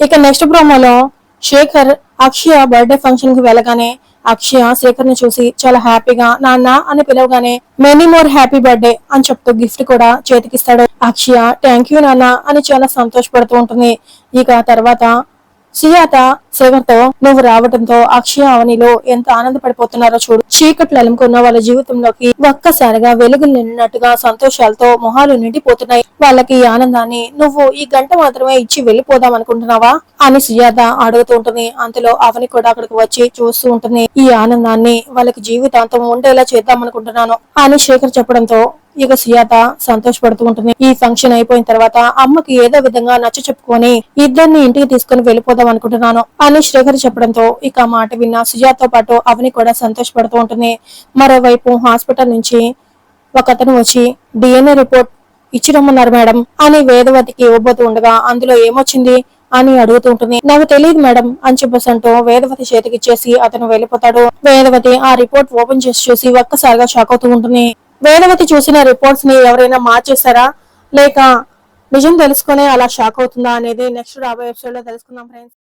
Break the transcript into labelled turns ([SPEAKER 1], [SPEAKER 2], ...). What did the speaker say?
[SPEAKER 1] ఇక నెక్స్ట్ ప్రోమోలో శేఖర్ అక్షయ బర్త్డే ఫంక్షన్కి వెళ్ళగానే అక్షయ శేఖర్ని చూసి చాలా హ్యాపీగా నాన్న అని పిలవగానే మెనీ మోర్ హ్యాపీ బర్త్డే అని చెప్తూ గిఫ్ట్ కూడా చేతికిస్తాడు. అక్షయ థ్యాంక్ యూ నాన్న అని చాలా సంతోషపడుతూ ఉంటుంది. ఇక తర్వాత సుజాత శేఖర్తో నువ్వు రావడంతో అక్షయ అవనిలో ఎంత ఆనందపడిపోతున్నారో చూడు. చీకట్లు అలుముకున్న వాళ్ళ జీవితంలోకి ఒక్కసారిగా వెలుగులు నిండినట్టుగా సంతోషాలతో మొహాలు నిండిపోతున్నాయి. వాళ్ళకి ఆనందాన్ని నువ్వు ఈ గంట మాత్రమే ఇచ్చి వెళ్ళిపోదాం అనుకుంటున్నావా అని సుజాత అడుగుతూ ఉంటుంది. అంతలో అవని కూడా అక్కడికి వచ్చి చూస్తూ ఉంటుంది. ఈ ఆనందాన్ని వాళ్ళకి జీవితాంతం ఉండేలా చేద్దాం అనుకుంటున్నాను అని శేఖర్ చెప్పడంతో ఇక సుయాత సంతోషపడుతూ ఉంటుంది. ఈ ఫంక్షన్ అయిపోయిన తర్వాత అమ్మకి ఏదో విధంగా నచ్చ చెప్పుకొని ఇద్దరిని ఇంటికి తీసుకుని వెళ్ళిపోదాం అనుకుంటున్నాను అని శ్రీహరి చెప్పడంతో ఇక మాట విన్న సుజాతో పాటు అవని కూడా సంతోషపడుతూ ఉంటుంది. మరోవైపు హాస్పిటల్ నుంచి ఒక అతను వచ్చి డిఎన్ఏ రిపోర్ట్ ఇచ్చి రమ్మన్నారు మేడం అని వేదవతికి ఇవ్వబోతూ ఉండగా అందులో ఏమొచ్చింది? అని అడుగుతూ ఉంటుంది. నాకు తెలియదు మేడం అని చెప్పేసి అంటూ వేదవతి చేతికిచ్చేసి అతను వెళ్ళిపోతాడు. వేదవతి ఆ రిపోర్ట్ ఓపెన్ చేసి చూసి ఒక్కసారిగా షాక్ అవుతూ ఉంటుంది. వేదవతి చూసిన రిపోర్ట్స్ని ఎవరైనా మార్చేశారా? లేక నిజం తెలుసుకునే అలా షాక్ అవుతుందా అనేది నెక్స్ట్ రాబోయే ఎపిసోడ్లో తెలుసుకుందాం ఫ్రెండ్స్